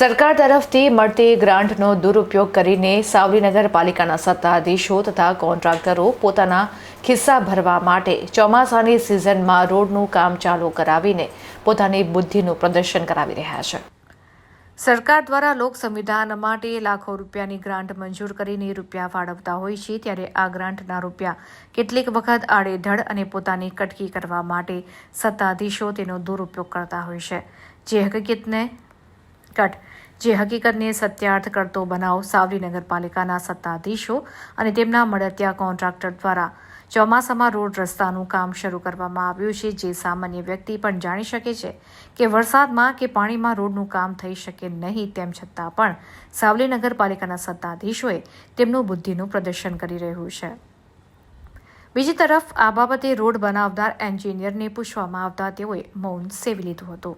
સરકાર તરફથી મળતી ગ્રાન્ટનો દુરુપયોગ કરીને સાવલી નગરપાલિકાના સત્તાધીશો તથા કોન્ટ્રાક્ટરો પોતાના ખિસ્સા ભરવા માટે ચોમાસાની સિઝનમાં રોડનું કામ ચાલુ કરાવીને પોતાની બુદ્ધિનું પ્રદર્શન કરાવી રહ્યા છે. સરકાર દ્વારા લોક સંવિધાન માટે લાખો રૂપિયાની ગ્રાન્ટ મંજૂર કરીને રૂપિયા ફાળવતા હોય છે, ત્યારે આ ગ્રાન્ટના રૂપિયા કેટલીક વખત આડેધડ અને પોતાની કટકી કરવા માટે સત્તાધીશો તેનો દુરુપયોગ કરતા હોય છે. જે હકીકતને કટ જે હકીકતને સત્યાર્થ કરતો બનાવ સાવલી નગરપાલિકાના સત્તાધીશો અને તેમના મળતિયા કોન્ટ્રાક્ટર દ્વારા. ચોમાસામાં રોડ રસ્તાનું કામ શરૂ કરવામાં આવ્યું છે. જે સામાન્ય વ્યક્તિ પણ જાણી શકે છે કે વરસાદમાં કે પાણીમાં રોડનું કામ થઈ શકે નહીં તેમ છતાં પણ સાવલી નગરપાલિકાના સત્તાધીશોએ તેમનું બુદ્ધિનું પ્રદર્શન કરી રહ્યું છે. બીજી તરફ આ બાબતે રોડ બનાવનાર એન્જિનિયરને પૂછવામાં આવતા તેઓએ મૌન સેવી લીધું હતું.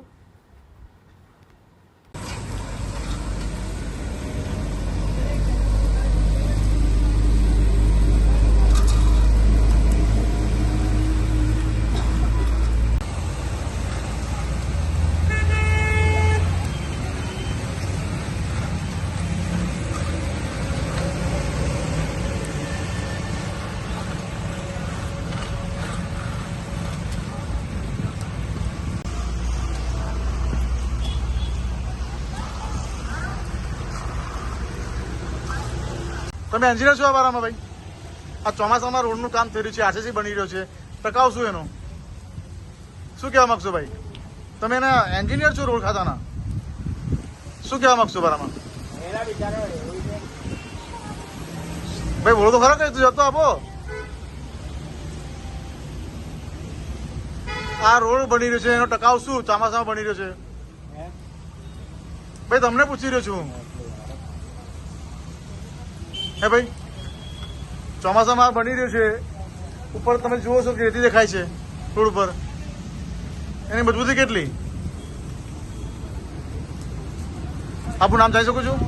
તમે એન્જિનિયર છો આ બારામાં ભાઈ? આ ચોમાસામાં રોડનું કામ થઈ રહ્યું છે આરસીસી બની રહ્યો છે. ટકાવ શું એનો. શું કહેવા માંગશો ભાઈ? તમે એના એન્જિનિયર છો રોડ ખાતાના? શું કહેવા માંગશો બારામાં? ભાઈ બોલો તો ખરા કઈ તું જતો આપો. આ રોડ બની રહ્યો છે એનો ટકાવ શું ચોમાસામાં બની રહ્યો છે. ભાઈ તમને પૂછી રહ્યો છું. હે ભાઈ, ચોમાસામાં બની રહ્યું છે. ઉપર તમે જુઓ છો કે રેતી દેખાય છે, રોડ ઉપર. એની મજબૂતી કેટલી? આપણું નામ જાણી શકું છું?